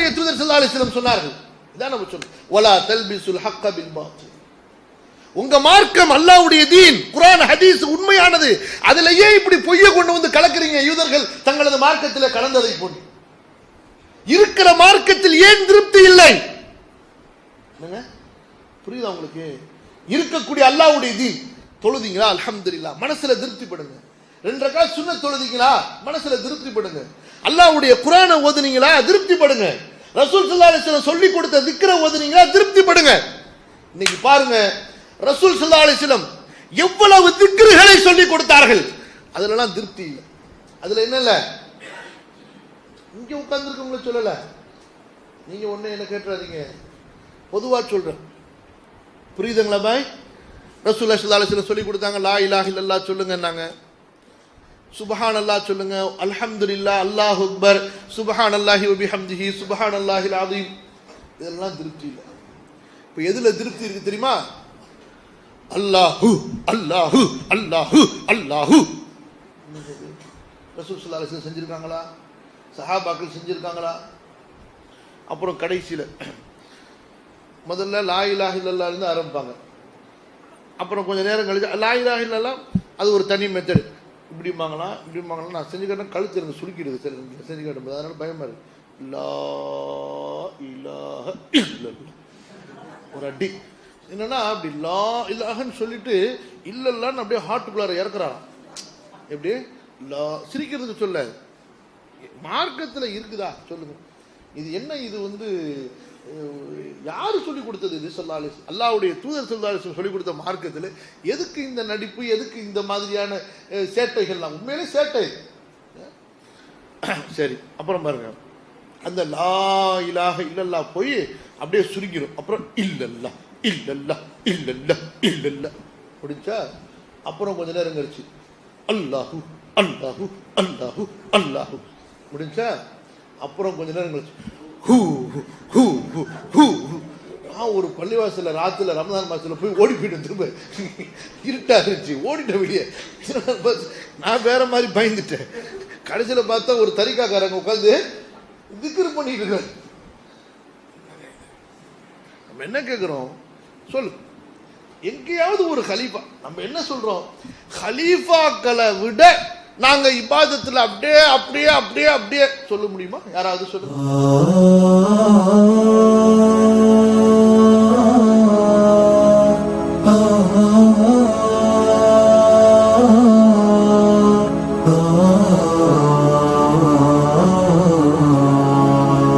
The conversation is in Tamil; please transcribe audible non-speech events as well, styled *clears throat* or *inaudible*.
அல்லாஹ்வுடைய தூதர் ஸல்லல்லாஹு அலைஹி சொன்னார்கள். இதான் நம்ம சொல்றோம் வலா தல்பிசுல் ஹக்க பில் பாத்தில். உங்க மார்க்கம் அல்லாவுடைய தீன் குரான் ஹதீஸ் உண்மையானது. அதிலேயே இப்படி பொய்ய கொண்டு வந்து கலக்குறீங்க யூதர்கள் தங்களது மார்க்கத்தில் கலந்ததை போன்று இருக்கிற மார்க்கத்தில் ஏன் திருப்தி இல்லை? புரியுதா உங்களுக்கு? இருக்கக்கூடிய அல்லாவுடைய தீன். தொழுதிங்களா? அலமதுல்லா மனசுல திருப்தி படுங்க ரெண்டு ரக்கா சுண்ண தொழுதிங்களா? மனசுல திருப்தி படுங்க அல்லாவுடைய குர்ஆனை ஓதுனீங்களா? திருப்தி படுங்க ரசூல் சல்லா அலைஹி சொல்லி கொடுத்த திக்கிற ஓதுனீங்களா திருப்திப்படுங்க. இன்னைக்கு பாருங்க ரசூல் சல்லா அலிஸ்லம் எவ்வளவு திக்ருகளை சொல்லி கொடுத்தார்கள். அதுலலாம் திருப்தி இல்லை. அதுல என்ன இல்லை? இங்க உட்கார்ந்துருக்கவங்கள சொல்லல. நீங்க ஒண்ணு என்ன கேட்டுறாதீங்க. பொதுவா சொல்றேன். புரியுதுங்களா பாய்? ரசூல்லா ஸல்லல்லாஹு அலிஸ்லம் சொல்லி கொடுத்தாங்க லா இலாஹ சொல்லுங்க சொல்லுங்கன்னாங்க. சுபஹான் அல்லாஹ் சொல்லுங்க. அல்ஹம்துல்லா அல்லாஹ் அக்பர் சுபஹான் அல்லாஹி ஒபி ஹம்திஹி சுபஹான் அல்லாஹில் அதீம் இதெல்லாம் திருப்தி இல்லை. இப்போ எதில் திருப்தி இருக்கு தெரியுமா? அல்லாஹு அல்லாஹு அல்லாஹு அல்லாஹு. ரசூல் ஸல்லல்லாஹு செஞ்சுருக்காங்களா? சஹாபாக்கள் செஞ்சுருக்காங்களா? அப்புறம் கடைசியில் முதல்ல லாயிலாக இலாஹ இருந்து ஆரம்பிப்பாங்க. அப்புறம் கொஞ்சம் நேரம் கழிச்சு லாயிலாக இலாஹ அது ஒரு தனி மெத்தட் இப்படி இப்படிம்பாங்களா நான் செஞ்சு காட்டினா கழுத்து எனக்கு சுருக்கிடுது. சரி நீங்க செஞ்சு காட்டும்போது அதனால பயமா இருக்கு. லா இலாக ஒரு அடி. என்னன்னா அப்படி லா இலாகன்னு சொல்லிட்டு இல்லைல்லான்னு அப்படியே ஹார்ட்டுக்குள்ளார இறக்குறாராம் எப்படி? லா சிரிக்கிறதுக்கு சொல்ல. மார்க்கத்தில் இருக்குதா? சொல்லுங்க. இது என்ன இது வந்து யாரு சொல்லி கொடுத்தது இது சொல்லாலி அல்லாவுடைய தூதர் சொல்லாலி சொல்லி கொடுத்த மார்க்கத்தில் எதுக்கு இந்த நடிப்பு எதுக்கு இந்த மாதிரியான சேட்டைகள்லாம்? உண்மையிலே சேட்டை. *clears throat* சரி அப்புறம் பாருங்க. அந்த லா இலாக இல்லல்லா போய் அப்படியே சுருங்கிடும் அப்புறம் இல்லல்லா இல்லல்லா இல்லல்லா இல்லல்லா முடிஞ்சா அப்புறம் கொஞ்ச நேரம் கழிச்சு அல்லாஹு அல்லாஹு அல்லாஹு அல்லாஹு. முடிஞ்சா அப்புறம் கொஞ்ச நேரம் கழிச்சு ஹூ ஹூ ஹூ நான் ஒரு பள்ளிவாசலில் ராத்துல ரமதான் மாசத்துல போய் ஓடி போயிட்டு திரும்ப இருட்டா இருந்துச்சு ஓடிட்டேன் வெளியே. நான் வேற மாதிரி பயந்துட்டேன். கடைசியில பார்த்தா ஒரு தரிக்காக்காரங்க உட்காந்து திக்ரு பண்ணிட்டு இருக்காரு. நம்ம என்ன கேட்கிறோம் சொல்லு. எங்கேயாவது ஒரு ஹலீஃபா நம்ம என்ன சொல்றோம்? ஹலீஃபாக்களை விட நாங்க இபாதத்துல அப்படியே அப்படியே அப்படியே அப்படியே. சொல்ல முடியுமா? யாராவது சொல்லுங்க